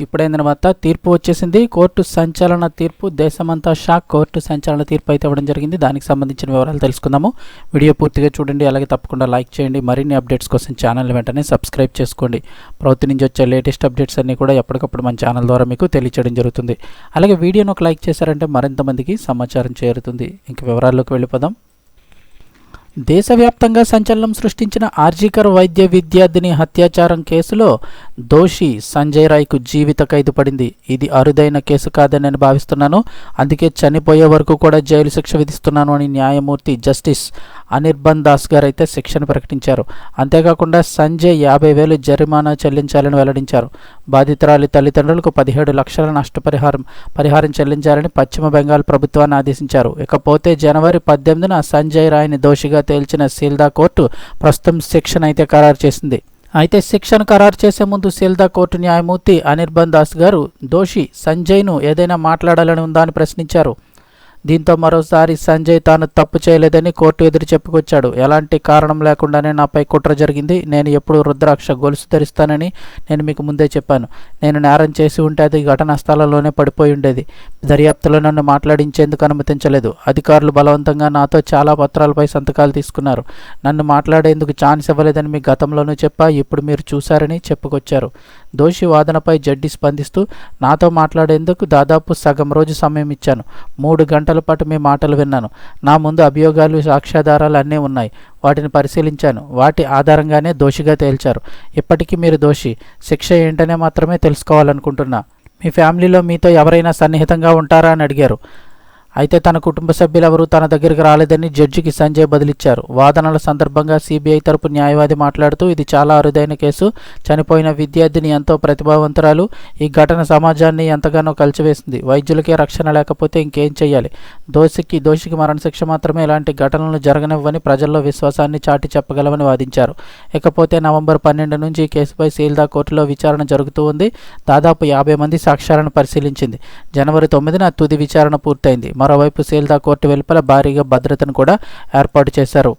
ఇప్పుడైన తర్వాత తీర్పు వచ్చేసింది. కోర్టు సంచలన తీర్పు దేశమంతా షాక్. కోర్టు సంచలన తీర్పు అయితే ఇవ్వడం జరిగింది. దానికి సంబంధించిన వివరాలు తెలుసుకుందాము. వీడియో పూర్తిగా చూడండి. అలాగే తప్పకుండా లైక్ చేయండి. మరిన్ని అప్డేట్స్ కోసం ఛానల్ వెంటనే సబ్స్క్రైబ్ చేసుకోండి. ప్రభుత్వం నుంచి వచ్చే లేటెస్ట్ అప్డేట్స్ అన్నీ కూడా ఎప్పటికప్పుడు మన ఛానల్ ద్వారా మీకు తెలియచేయడం జరుగుతుంది. అలాగే వీడియోను ఒక లైక్ చేశారంటే మరింత మందికి సమాచారం చేరుతుంది. ఇంక వివరాల్లోకి వెళ్ళిపోదాం. దేశవ్యాప్తంగా సంచలనం సృష్టించిన ఆర్జికర్ వైద్య విద్యార్థిని హత్యాచారం కేసులో దోషి సంజయ్ రాయ్కు జీవిత ఖైదు పడింది. ఇది అరుదైన కేసు కాదని నేను భావిస్తున్నాను. అందుకే చనిపోయే వరకు కూడా జైలు శిక్ష విధిస్తున్నాను అని న్యాయమూర్తి జస్టిస్ అనిర్బన్ దాస్ గారు అయితే శిక్షను ప్రకటించారు. అంతేకాకుండా సంజయ్ యాభై వేలు జరిమానా చెల్లించాలని వెల్లడించారు. బాధితురాలి తల్లిదండ్రులకు పదిహేడు లక్షల నష్టపరిహారం పరిహారం చెల్లించాలని పశ్చిమ బెంగాల్ ప్రభుత్వాన్ని ఆదేశించారు. ఇకపోతే జనవరి పద్దెనిమిదిన సంజయ్ రాయ్ని దోషిగా తేల్చిన సీల్దా కోర్టు ప్రస్తుతం శిక్షణ అయితే ఖరారు చేసింది. అయితే శిక్షను ఖరారు చేసే ముందు సీల్దా కోర్టు న్యాయమూర్తి అనిర్బన్ దాస్ గారు దోషి సంజయ్ను ఏదైనా మాట్లాడాలని ఉందా అని ప్రశ్నించారు. దీంతో మరోసారి సంజయ్ తాను తప్పు చేయలేదని కోర్టు ఎదురు చెప్పుకొచ్చాడు. ఎలాంటి కారణం లేకుండానే నాపై కుట్ర జరిగింది. నేను ఎప్పుడు రుద్రాక్ష గొలుసు ధరిస్తానని నేను మీకు ముందే చెప్పాను. నేను నేరం చేసి ఉంటే అది ఘటనా స్థలంలోనే పడిపోయి ఉండేది. దర్యాప్తులో నన్ను మాట్లాడించేందుకు అనుమతించలేదు. అధికారులు బలవంతంగా నాతో చాలా పత్రాలపై సంతకాలు తీసుకున్నారు. నన్ను మాట్లాడేందుకు ఛాన్స్ ఇవ్వలేదని మీ గతంలోనూ చెప్పా. ఇప్పుడు మీరు చూశారని చెప్పుకొచ్చారు. దోషి వాదనపై జడ్డి స్పందిస్తూ నాతో మాట్లాడేందుకు దాదాపు సగం రోజు సమయం ఇచ్చాను. మూడు గంటల పాటు మీ మాటలు విన్నాను. నా ముందు అభియోగాలు సాక్ష్యాధారాలు అన్నీ ఉన్నాయి. వాటిని పరిశీలించాను. వాటి ఆధారంగానే దోషిగా తేల్చారు. ఇప్పటికీ మీరు దోషి. శిక్ష ఏంటనే మాత్రమే తెలుసుకోవాలనుకుంటున్నా. మీ ఫ్యామిలీలో మీతో ఎవరైనా సన్నిహితంగా ఉంటారా? అని అడిగారు. అయితే తన కుటుంబ సభ్యులెవరూ తన దగ్గరికి రాలేదని జడ్జికి సంజయ్ బదిలిచ్చారు. వాదనల సందర్భంగా సిబిఐ తరపు న్యాయవాది మాట్లాడుతూ ఇది చాలా అరుదైన కేసు. చనిపోయిన విద్యార్థిని ఎంతో ప్రతిభావంతురాలు. ఈ ఘటన సమాజాన్ని ఎంతగానో కలిచివేసింది. వైద్యులకే రక్షణ లేకపోతే ఇంకేం చేయాలి దోషికి దోషికి మరణశిక్ష మాత్రమే ఇలాంటి ఘటనలు జరగనివ్వని ప్రజల్లో విశ్వాసాన్ని చాటి చెప్పగలవని వాదించారు. ఇకపోతే నవంబర్ పన్నెండు నుంచి ఈ కేసుపై సీల్దా కోర్టులో విచారణ జరుగుతూ ఉంది. దాదాపు యాభై మంది సాక్ష్యాలను పరిశీలించింది. జనవరి తొమ్మిదిన తుది విచారణ పూర్తయింది. మరోవైపు సీల్దా కోర్టు వెలుపల భారీగా భద్రతను కూడా ఏర్పాటు చేశారు.